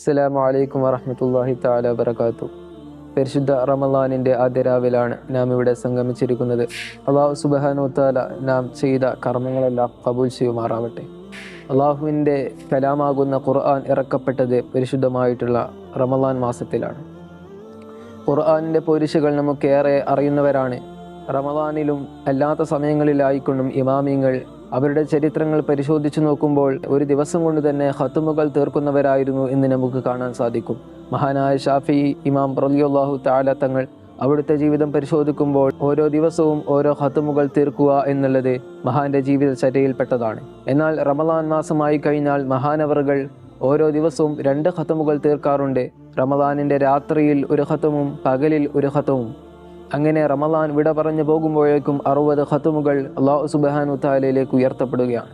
അസ്സലാമു അലൈക്കും വറഹ്മത്തുള്ളാഹി തആല വബറകാത്തു. പരിശുദ്ധ റമലാനിന്റെ ആദ്യ രാവിലാണ് നാം ഇവിടെ സംഗമിച്ചിരിക്കുന്നത്. അള്ളാഹു സുബ്ഹാനഹു തആല നാം ചെയ്ത കർമ്മങ്ങളെല്ലാം കബൂൽ ചെയ്യുമാറാവട്ടെ. അള്ളാഹുവിന്റെ കലാമാകുന്ന ഖുർആൻ ഇറക്കപ്പെട്ടത് പരിശുദ്ധമായിട്ടുള്ള റമലാൻ മാസത്തിലാണ്. ഖുർആാനിന്റെ പോരിശകൾ നമുക്കേറെ അറിയുന്നവരാണ്. റമലാനിലും അല്ലാത്ത സമയങ്ങളിലായിക്കൊണ്ടും ഇമാമിങ്ങൾ അവരുടെ ചരിത്രങ്ങൾ പരിശോധിച്ചു നോക്കുമ്പോൾ ഒരു ദിവസം കൊണ്ട് തന്നെ ഹത്തുമുകൾ തീർക്കുന്നവരായിരുന്നു എന്ന് നമുക്ക് കാണാൻ സാധിക്കും. മഹാനായ ഷാഫി ഇമാം റലിയുള്ളാഹു താല തങ്ങൾ അവിടുത്തെ ജീവിതം പരിശോധിക്കുമ്പോൾ ഓരോ ദിവസവും ഓരോ ഹത്തുമുകൾ തീർക്കുക എന്നുള്ളത് മഹാന്റെ ജീവിതചര്യയിൽപ്പെട്ടതാണ്. എന്നാൽ റമദാൻ മാസമായി കഴിഞ്ഞാൽ മഹാനവറുകൾ ഓരോ ദിവസവും രണ്ട് ഹത്തുമുകൾ തീർക്കാറുണ്ട്. റമദാനിന്റെ രാത്രിയിൽ ഒരു ഹത്തുമും പകലിൽ ഒരു ഹത്തവും അങ്ങനെ റമദാൻ വിട പറഞ്ഞു പോകുമ്പോഴേക്കും അറുപത് ഖത്തുമുകൾ അള്ളാഹു സുബഹാനു താലയിലേക്ക് ഉയർത്തപ്പെടുകയാണ്.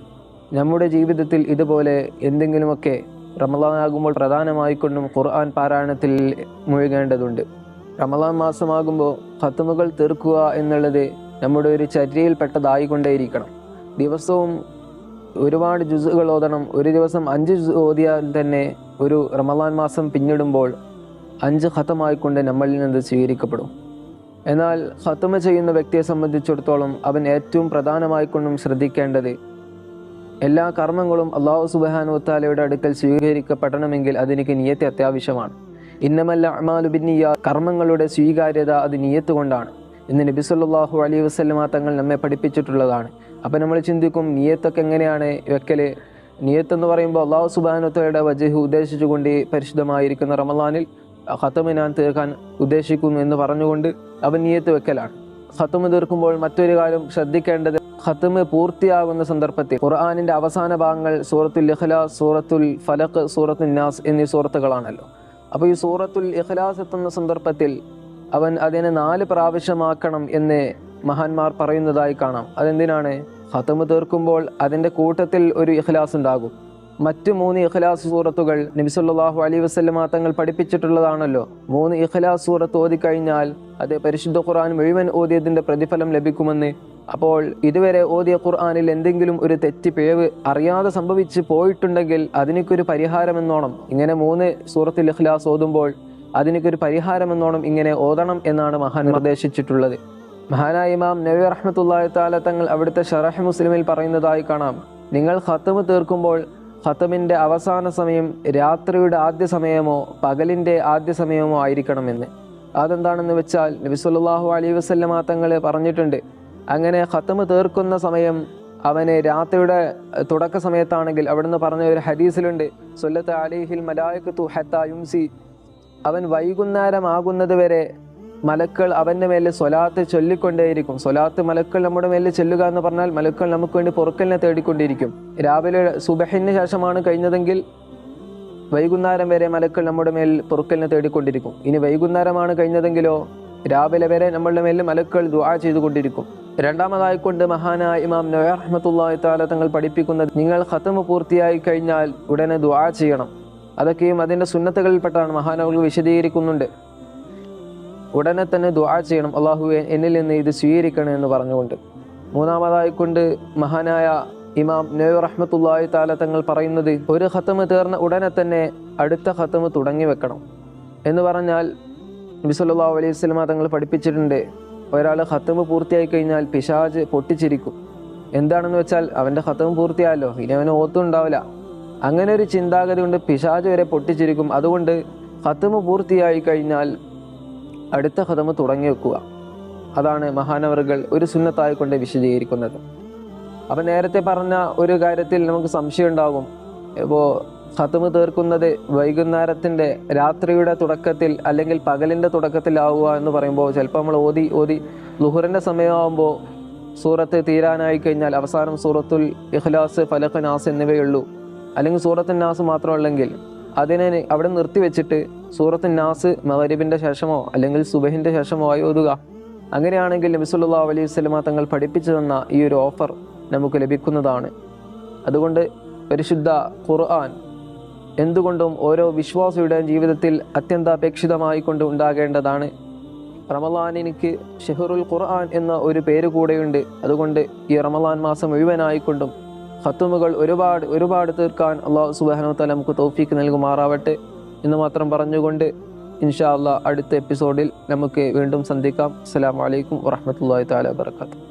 നമ്മുടെ ജീവിതത്തിൽ ഇതുപോലെ എന്തെങ്കിലുമൊക്കെ റമദാൻ ആകുമ്പോൾ പ്രധാനമായിക്കൊണ്ടും ഖുർആൻ പാരായണത്തിൽ മുഴുകേണ്ടതുണ്ട്. റമദാൻ മാസമാകുമ്പോൾ ഖത്തുമുകൾ തീർക്കുക എന്നുള്ളത് നമ്മുടെ ഒരു ചര്യയിൽപ്പെട്ടതായിക്കൊണ്ടേയിരിക്കണം. ദിവസവും ഒരുപാട് ജുസുകൾ ഓതണം. ഒരു ദിവസം അഞ്ച് ജുസ് ഓതിയാൽ തന്നെ ഒരു റമദാൻ മാസം പിന്നിടുമ്പോൾ അഞ്ച് ഖത്തമായിക്കൊണ്ട് നമ്മളിൽ നിന്ന് സ്വീകരിക്കപ്പെടും. എന്നാൽ ഹത്തുമ ചെയ്യുന്ന വ്യക്തിയെ സംബന്ധിച്ചിടത്തോളം അവൻ ഏറ്റവും പ്രധാനമായിക്കൊണ്ടും ശ്രദ്ധിക്കേണ്ടത് എല്ലാ കർമ്മങ്ങളും അള്ളാഹു സുബാനുത്താലയുടെ അടുക്കൽ സ്വീകരിക്കപ്പെടണമെങ്കിൽ അതിനിക്ക് നിയത്തി അത്യാവശ്യമാണ്. ഇന്നമല്ല അമാലു ബിന്നിയ കർമ്മങ്ങളുടെ സ്വീകാര്യത അത് നിയത്ത് കൊണ്ടാണ്. ഇന്ന് നബി സല്ലല്ലാഹു അലൈഹി വസല്ലമ തങ്ങൾ നമ്മെ പഠിപ്പിച്ചിട്ടുള്ളതാണ്. അപ്പം നമ്മൾ ചിന്തിക്കും നിയത്തൊക്കെ എങ്ങനെയാണ് വെക്കൽ നിയത്ത് എന്ന് പറയുമ്പോൾ അള്ളാഹു സുബാനുത്തയുടെ വജഹ് ഉദ്ദേശിച്ചുകൊണ്ട് പരിശുദ്ധമായിരിക്കുന്ന റമദാനിൽ ഖത്തമ് ഞാൻ തീർക്കാൻ ഉദ്ദേശിക്കുന്നു എന്ന് പറഞ്ഞുകൊണ്ട് അവൻ നിയത്ത് വെക്കലാണ്. ഖത്തമ് തീർക്കുമ്പോൾ മറ്റൊരു കാര്യം ശ്രദ്ധിക്കേണ്ടത് ഖത്തമ് പൂർത്തിയാകുന്ന സന്ദർഭത്തിൽ ഖുർആാനിന്റെ അവസാന ഭാഗങ്ങൾ സൂറത്തുൽ ഇഖ്ലാസ് സൂറത്തുൽ ഫലഖ് സൂറത്തുൽ നാസ് എന്നീ സൂറത്തുകളാണല്ലോ. അപ്പോൾ ഈ സൂറത്തുൽ ഇഖ്ലാസ് എത്തുന്ന സന്ദർഭത്തിൽ അവൻ അതിനെ നാല് പ്രാവശ്യമാക്കണം എന്ന് മഹാന്മാർ പറയുന്നതായി കാണാം. അതെന്തിനാണ്? ഖത്തമ് തീർക്കുമ്പോൾ അതിന്റെ കൂട്ടത്തിൽ ഒരു ഇഖ്ലാസ് ഉണ്ടാകും. മറ്റു മൂന്ന് ഇഖ്ലാസ് സൂറത്തുകൾ നബിസല്ലാഹു അലൈ വസ്ലമ തങ്ങൾ പഠിപ്പിച്ചിട്ടുള്ളതാണല്ലോ. മൂന്ന് ഇഖ്ലാസ് സൂറത്ത് ഓതിക്കഴിഞ്ഞാൽ അത് പരിശുദ്ധ ഖുർആൻ മുഴുവൻ ഓതിയതിന്റെ പ്രതിഫലം ലഭിക്കുമെന്ന്. അപ്പോൾ ഇതുവരെ ഓതിയ ഖുർആാനിൽ എന്തെങ്കിലും ഒരു തെറ്റ് പിഴവ് അറിയാതെ സംഭവിച്ച് പോയിട്ടുണ്ടെങ്കിൽ അതിനൊരു പരിഹാരമെന്നോണം ഇങ്ങനെ മൂന്ന് സൂറത്തിൽ ഇഖ്ലാസ് ഓതുമ്പോൾ അതിനൊരു പരിഹാരമെന്നോണം ഇങ്ങനെ ഓതണം എന്നാണ് മഹാൻ നിർദ്ദേശിച്ചിട്ടുള്ളത് മഹാനായ ഇമാം നബി റഹ്മത്തുള്ളാഹി താല തങ്ങൾ അവിടുത്തെ ഷറഹ് മുസ്ലിമിൽ പറയുന്നതായി കാണാം. നിങ്ങൾ ഖത്തമ് തീർക്കുമ്പോൾ ഖത്തമിന്റെ അവസാന സമയം രാത്രിയുടെ ആദ്യ സമയമോ പകലിന്റെ ആദ്യ സമയമോ ആയിരിക്കണമെന്ന്. അതെന്താണെന്ന് വെച്ചാൽ നബി സല്ലല്ലാഹു അലൈഹി വസല്ലമ തങ്ങൾ പറഞ്ഞിട്ടുണ്ട്. അങ്ങനെ ഖത്തമ് തീർക്കുന്ന സമയം അവന് രാത്രിയുടെ തുടക്ക സമയത്താണെങ്കിൽ അവിടുന്ന് പറഞ്ഞ ഒരു ഹദീസിലുണ്ട്. സൊല്ലത്ത് അലിഹിൽ മലായക്കത്തു ഹത്ത യുംസി. അവൻ വൈകുന്നേരമാകുന്നത് വരെ മലക്കൾ അവന്റെ മേലെ സ്വലാത്ത് ചൊല്ലിക്കൊണ്ടേയിരിക്കും. സ്വലാത്ത് മലക്കൾ നമ്മുടെ മേലെ ചെല്ലുക എന്ന് പറഞ്ഞാൽ മലക്കൾ നമുക്ക് വേണ്ടി പൊറുക്കലിനെ തേടിക്കൊണ്ടിരിക്കും രാവിലെ സുബഹിന് ശേഷമാണ് കഴിഞ്ഞതെങ്കിൽ വൈകുന്നേരം വരെ മലക്കൾ നമ്മുടെ മേൽ പൊറുക്കലിനെ തേടിക്കൊണ്ടിരിക്കും. ഇനി വൈകുന്നേരമാണ് കഴിഞ്ഞതെങ്കിലോ രാവിലെ വരെ നമ്മളുടെ മേൽ മലക്കൾ ദുആ ചെയ്തുകൊണ്ടിരിക്കും. രണ്ടാമതായിക്കൊണ്ട് മഹാനായ ഇമാം നൊയ റഹ്മത്തുള്ളാഹി താല തങ്ങൾ പഠിപ്പിക്കുന്നത് നിങ്ങൾ ഖത്തമ പൂർത്തിയായി കഴിഞ്ഞാൽ ഉടനെ ദുആ ചെയ്യണം. അതൊക്കെയും അതിന്റെ സുന്നത്തുകളിൽപ്പെട്ടാണ്. മഹാനവകൾ വിശദീകരിക്കുന്നുണ്ട്. ഉടനെ തന്നെ ദുആ ചെയ്യണം. അള്ളാഹുവെ എന്നിൽ നിന്ന് ഇത് സ്വീകരിക്കണം എന്ന് പറഞ്ഞുകൊണ്ട്. മൂന്നാമതായി കൊണ്ട് മഹാനായ ഇമാം നബി റഹ്മത്തുള്ളാഹി താല തങ്ങൾ പറയുന്നത് ഒരു ഖത്തമ് തീർന്ന ഉടനെ തന്നെ അടുത്ത ഖത്തമ് തുടങ്ങി വെക്കണം. എന്ന് പറഞ്ഞാൽ നബി അലൈഹി സ്വലമ തങ്ങൾ പഠിപ്പിച്ചിട്ടുണ്ട് ഒരാൾ ഖത്തമ് പൂർത്തിയായി കഴിഞ്ഞാൽ പിശാജ് പൊട്ടിച്ചിരിക്കും. എന്താണെന്ന് വെച്ചാൽ അവന്റെ ഖത്തമ് പൂർത്തിയായല്ലോ. ഇനി അവന് ഓത്തുണ്ടാവില്ല അങ്ങനെ ഒരു ചിന്താഗതി കൊണ്ട് പിശാജ് വരെ പൊട്ടിച്ചിരിക്കും. അതുകൊണ്ട് ഖത്തമ് പൂർത്തിയായി കഴിഞ്ഞാൽ അടുത്ത ഹതമ തുടങ്ങി വെക്കുക. അതാണ് മഹാനവറുകൾ ഒരു സുന്നത്തായി കൊണ്ട് വിശദീകരിക്കുന്നത്. അപ്പം നേരത്തെ പറഞ്ഞ ഒരു കാര്യത്തിൽ നമുക്ക് സംശയം ഉണ്ടാകും. ഇപ്പോൾ ഖത്തമ് തീർക്കുന്നത് വൈകുന്നേരത്തിന്റെ രാത്രിയുടെ തുടക്കത്തിൽ അല്ലെങ്കിൽ പകലിന്റെ തുടക്കത്തിലാവുക എന്ന് പറയുമ്പോൾ ചിലപ്പോൾ നമ്മൾ ഓതി ഓതി ലുഹുറിന്റെ സമയമാകുമ്പോൾ സൂറത്ത് തീരാനായി കഴിഞ്ഞാൽ അവസാനം സൂറത്തുൽ ഇഖ്ലാസ് ഫലഖ് നാസ് എന്നിവയുള്ളൂ അല്ലെങ്കിൽ സൂറത്തുൽ നാസ് മാത്രമല്ലെങ്കിൽ അതിനെ അവിടെ നിർത്തിവെച്ചിട്ട് സൂറത്ത് നാസ് മഹരിബിന്റെ ശേഷമോ അല്ലെങ്കിൽ സുബഹിന്റെ ശേഷമോ ആയി ഓതുക. അങ്ങനെയാണെങ്കിൽ നബിസുല്ലാ അലൈഹി സ്വലമ തങ്ങൾ പഠിപ്പിച്ചു തന്ന ഈ ഒരു ഓഫർ നമുക്ക് ലഭിക്കുന്നതാണ്. അതുകൊണ്ട് പരിശുദ്ധ ഖുർആൻ എന്തുകൊണ്ടും ഓരോ വിശ്വാസിയുടെ ജീവിതത്തിൽ അത്യന്താപേക്ഷിതമായി കൊണ്ട് ഉണ്ടാകേണ്ടതാണ്. റമലാനിനിക്ക് ഷെഹറുൽ ഖുർആൻ എന്ന ഒരു പേര് കൂടെയുണ്ട്. അതുകൊണ്ട് ഈ റമലാൻ മാസം മുഴുവനായിക്കൊണ്ടും ഖത്തുമുകൾ ഒരുപാട് ഒരുപാട് തീർക്കാൻ അള്ളാഹു സുബാനോ നമുക്ക് തോഫീക്ക് നൽകുമാറാവട്ടെ. എന്ന് മാത്രം പറഞ്ഞുകൊണ്ട് ഇൻഷാ അടുത്ത എപ്പിസോഡിൽ നമുക്ക് വീണ്ടും സന്ധിക്കാം. അസ്സാം വലൈക്കും വറഹ്മത്തുള്ളാഹി തആല വബറകാതുഹു.